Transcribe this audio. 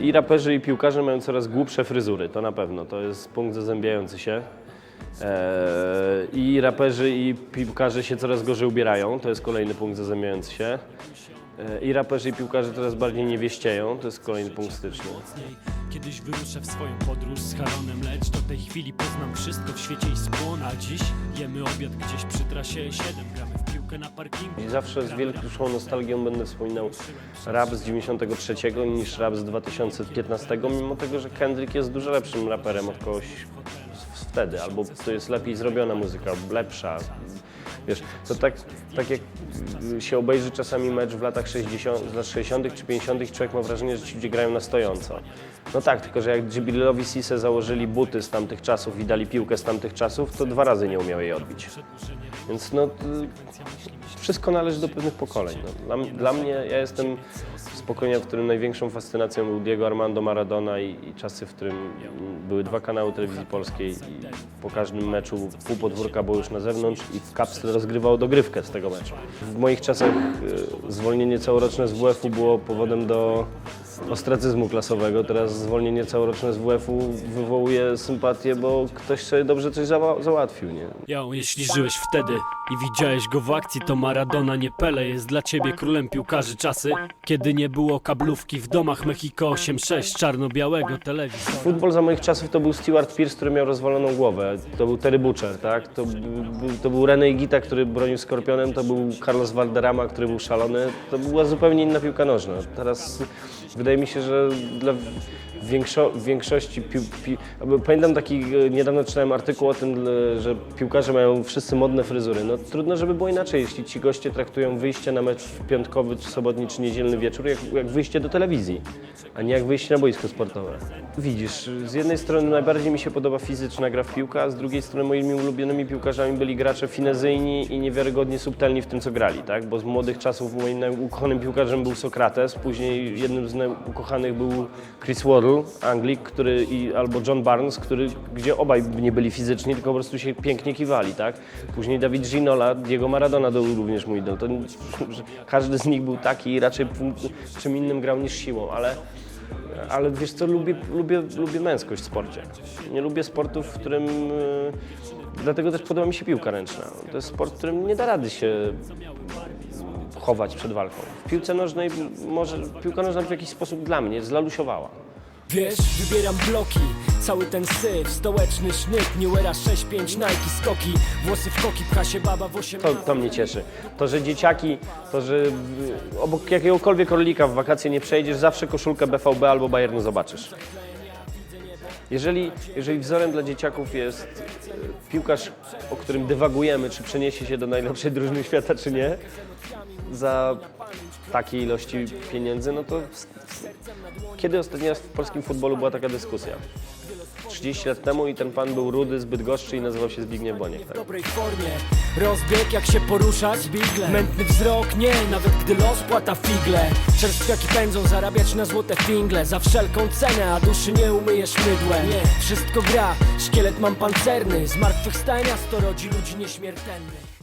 I raperzy, i piłkarze mają coraz głupsze fryzury, to na pewno. To jest punkt zazębiający się. Eee, I raperzy, i piłkarze się coraz gorzej ubierają, to jest kolejny punkt zazębiający się. Eee, I raperzy, i piłkarze coraz bardziej niewieścieją, to jest kolejny punkt styczny. Kiedyś wyruszę w swoją podróż z Haronem, lecz do tej chwili poznam wszystko w świecie i spłon A dziś jemy obiad gdzieś przy trasie 7 Gramy w piłkę I zawsze z wielką nostalgią będę wspominał rap z 93 niż rap z 2015, mimo tego, że Kendrick jest dużo lepszym raperem od kogoś wtedy, albo to jest lepiej zrobiona muzyka, lepsza. Wiesz, to tak, tak jak się obejrzy czasami mecz w latach 60, z lat 60. czy 50. i człowiek ma wrażenie, że ci ludzie grają na stojąco. No tak, tylko że jak Djibrilowi Sise założyli buty z tamtych czasów i dali piłkę z tamtych czasów, to dwa razy nie umiał jej odbić. Więc no, t- wszystko należy do pewnych pokoleń. No. Dla, dla mnie, ja jestem z pokolenia, w którym największą fascynacją był Diego Armando Maradona i, i czasy, w którym były dwa kanały telewizji polskiej i po każdym meczu pół podwórka było już na zewnątrz i w kapsle rozgrywało dogrywkę z tego meczu. W moich czasach y, zwolnienie całoroczne z WF-u było powodem do ostracyzmu klasowego. Teraz zwolnienie całoroczne z WF-u wywołuje sympatię, bo ktoś sobie dobrze coś zała- załatwił. Nie? Yo, jeśli żyłeś wtedy i widziałeś go w akcji, to Maradona nie Pele jest dla ciebie królem piłkarzy czasy, kiedy nie było kablówki w domach Mexico 8-6 czarno-białego telewizora. Futbol za moich czasów to był Stewart Pierce, który miał rozwaloną głowę. To był Terry Butcher, tak? To, to był René Gita, który bronił Skorpionem, to był Carlos Valderrama, który był szalony. To była zupełnie inna piłka nożna. Teraz wydaje mi się, że dla większo, większości pił, pi, Pamiętam taki, e, niedawno czytałem artykuł o tym, że piłkarze mają wszyscy modne fryzury. No trudno, żeby było inaczej, jeśli ci goście traktują wyjście na mecz piątkowy, czy sobotni, czy niedzielny wieczór jak, jak wyjście do telewizji, a nie jak wyjście na boisko sportowe. Widzisz, z jednej strony najbardziej mi się podoba fizyczna gra w piłkę, a z drugiej strony moimi ulubionymi piłkarzami byli gracze finezyjni i niewiarygodnie subtelni w tym, co grali, tak? Bo z młodych czasów moim ukochanym piłkarzem był Sokrates, później jednym z ukochanych był Chris Waddle, Anglik, który i, albo John Barnes, który, gdzie obaj nie byli fizyczni, tylko po prostu się pięknie kiwali, tak? Później Dawid Ginola, Diego Maradona był również mój idol. To, każdy z nich był taki i raczej czym innym grał niż siłą, ale ale wiesz co, lubię, lubię, lubię męskość w sporcie. Nie lubię sportu, w którym... y, Dlatego też podoba mi się piłka ręczna. To jest sport, w którym nie da rady się chować przed walką. W piłce nożnej może, piłka nożna w jakiś sposób dla mnie zlalusiowała. Wiesz, wybieram bloki, cały ten syf, stołeczny sznyt, New Era 6-5, Nike, skoki, włosy w koki, pcha się baba w 8 To, to mnie cieszy. To, że dzieciaki, to, że y, obok jakiegokolwiek orlika w wakacje nie przejdziesz, zawsze koszulkę BVB albo Bayernu zobaczysz. Jeżeli, jeżeli wzorem dla dzieciaków jest y, piłkarz, o którym dywagujemy, czy przeniesie się do najlepszej drużyny świata, czy nie, za takiej ilości pieniędzy, no to kiedy ostatni raz w polskim futbolu była taka dyskusja? 30 lat temu i ten pan był rudy, zbyt goszczy i nazywał się Zbigniew Boniek. w Tak? dobrej formie. Rozbieg jak się poruszasz, bigle. Mętny wzrok, nie, nawet gdy los płata figle. Czerstwiaki pędzą, zarabiać na złote fingle. Za wszelką cenę, a duszy nie umyjesz mydłem Nie, wszystko gra, szkielet mam pancerny. Zmartwychwstania sto rodzi ludzi nieśmiertelnych